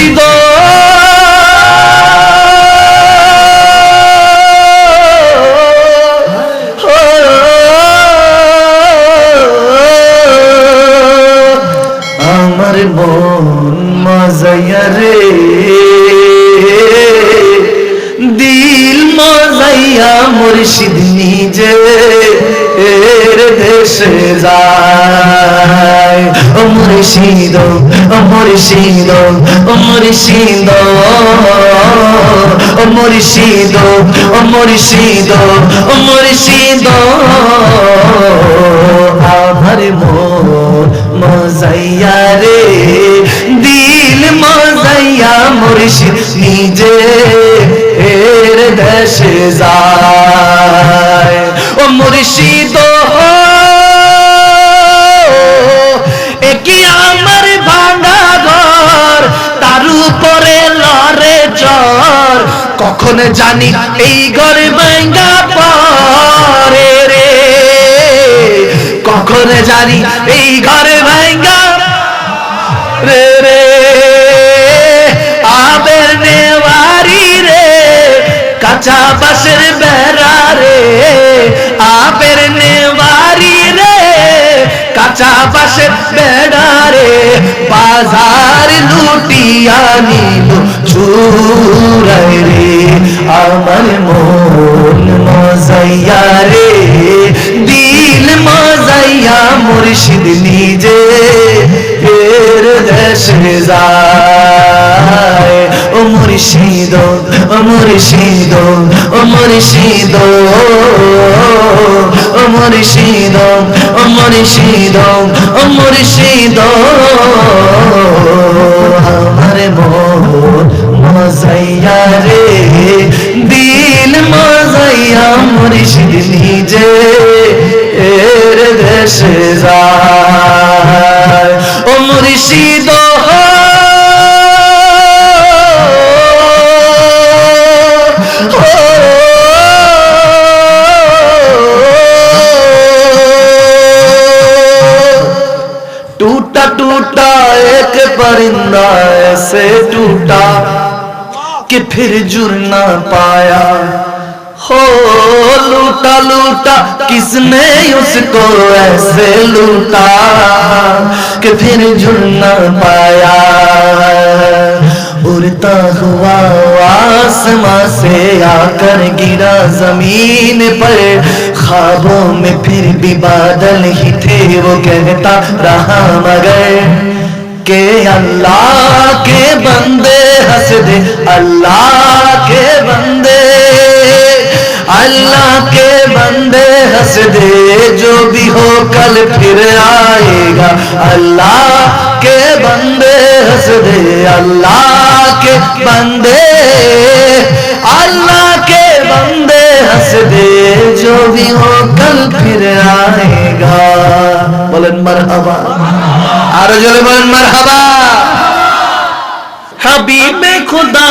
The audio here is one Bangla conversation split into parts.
মুর্শিদ আমার মন মজাইয়া রে। দিল মজাইয়া মুর্শিদ নিজে এর দেশে যায়। ও মুর্শিদ ও মুর্শিদ ও মুর্শিদ ও মুর্শিদ ও মুর্শিদ ও মুর্শিদ। আমার মন মজাইয়া রে, দিল মজাইয়া মুর্শিদ নিজে দেশে যায়। ও মুর্শিদ আমার ভাঙা ঘর তার উপরে লড়ে চর কখন জানি এই ঘরে ভাঙ্গা পরে রে। কখন জানি এই ঘরে কাঁচা বাসের বেড়া রে, আবের নেওয়ারি রে, কাঁচা বাসের বেড়া রে, বাজার লুটিয়া নিল চুরাই রে, আমার মন মজাইয়া রে, দিল মজাইয়া মুর্শিদ নিজে এর দেশে ও মুর্শিদ, ও মুর্শিদ ও মুর্শিদ ও মুর্শিদ ও মুর্শিদ ও মুর্শিদ, আমার মন মজাইয়া রে, দিল মজাইয়া মুর্শিদ নিজে, এর দেশে যায় ٹوٹا ٹوٹا، ایک پرندہ ایسے ٹوٹا کہ پھر جڑ نہ پایا۔ ہو، لوٹا لوٹا، کس نے اس کو ایسے لوٹا کہ پھر جڑ نہ پایا؟ اڑتا ہوا آسماں سے آ کر گرا زمین پر۔ خوابوں میں پھر بھی بادل ہی تھے، وہ کہتا رہا مگر کہ اللہ کے بندے ہنس دے، اللہ کے بندے، اللہ کے بندے ہنس دے، جو بھی ہو کل پھر آئے گا، اللہ کے بندے ہنس دے، اللہ کے بندے، اللہ کے بندے ہنس भी हो कल फिर आएगा बोलन मरहबा आरो जोले बोलन मरहबा हबीब खुदा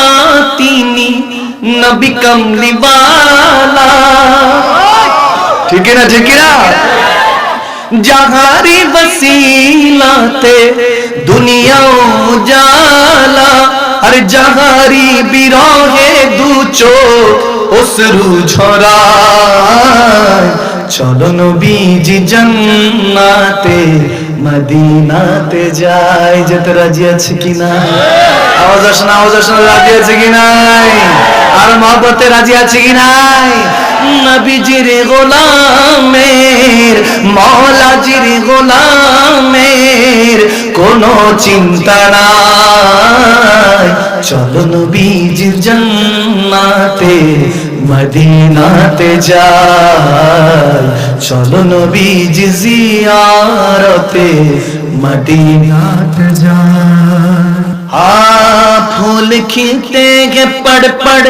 तीनी नबी कमली वाला ठीक है ना ठीक है ना जहारी वसीलाते दुनिया उजाला हर जहारी बिरोहे दू चोख অশ্রু ঝরায় চলো নবীজি জান্নাতে, মদিনাতে যাই। যেতে রাজি আছে কি না আওয়াজ আসে না, আওয়াজ আসে না, রাজি আছে কি নাই? আর মহব্বতে রাজি আছে কি নাই? নবীজির গোলামের, মৌলাজির গোলামের কোনো চিন্তা নাই। চলো নবীজির জান্নাতে মদিনাতে যাই চলো নবীজি জিয়ারতে মদিনাতে যাই आ फूल खिलते के पड़ पड़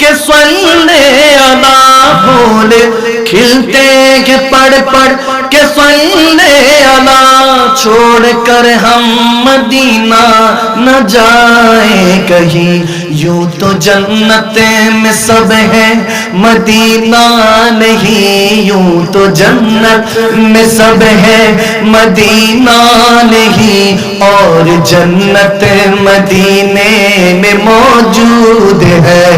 के स्वल्ले अदा پھول کھلتے کے پڑ پڑ کے سلے اللہ چھوڑ کر ہم مدینہ نہ جائیں کہیں۔ یوں تو جنتیں میں سب ہیں، مدینہ نہیں۔ یوں تو جنت میں سب ہیں، مدینہ نہیں۔ اور جنت مدینے میں موجود ہے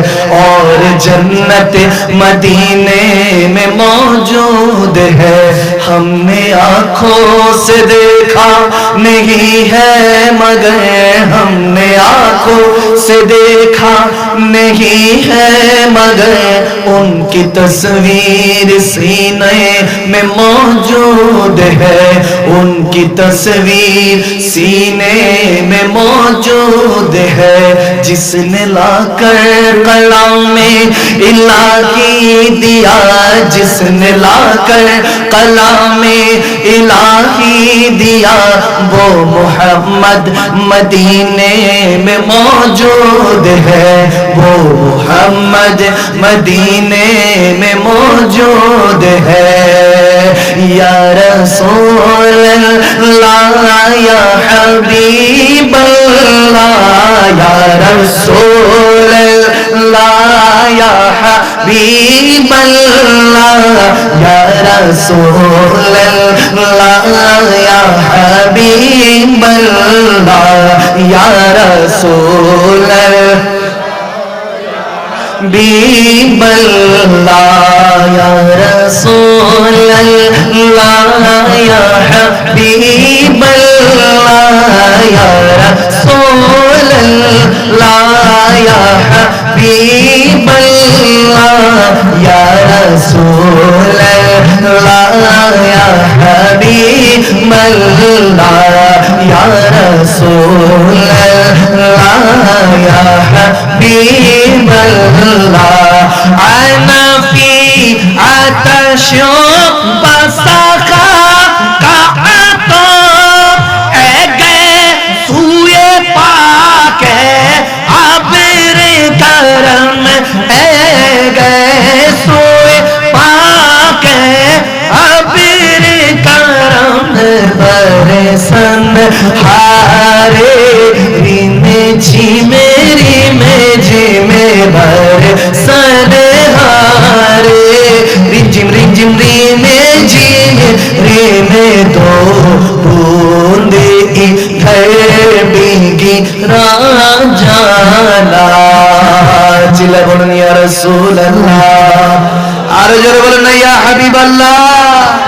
جنت مدینے میں موجود ہے۔ ہم نے آنکھوں سے دیکھا نہیں ہے مگر ہم نے آنکھوں سے دیکھا نہیں ہے مگر ان کی تصویر سینے میں موجود ہے۔ ان کی تصویر سینے میں موجود ہے۔ جس نے لا کر قلم میں اللہ کی دیا، جس نے لا کر قلم میں الہی دیا، وہ محمد مدینے میں موجود ہے۔ وہ محمد مدینے میں موجود ہے۔ یا رسول اللہ، یا حبیب اللہ، یا رسول اللہ، یا حبیب رسول اللہ یا حبیب اللہ ملا يا رسول الله يا حبيب الله أنا في عطش بصر سن ہارے دن جی میری میں میں بھر سن ہارے۔ رجم رجم ریم جی میں ریم دو بوندے گھر بھیگی راجا لا چلا بولن یا رسول اللہ۔ آرجر بولن، یا حبیب اللہ۔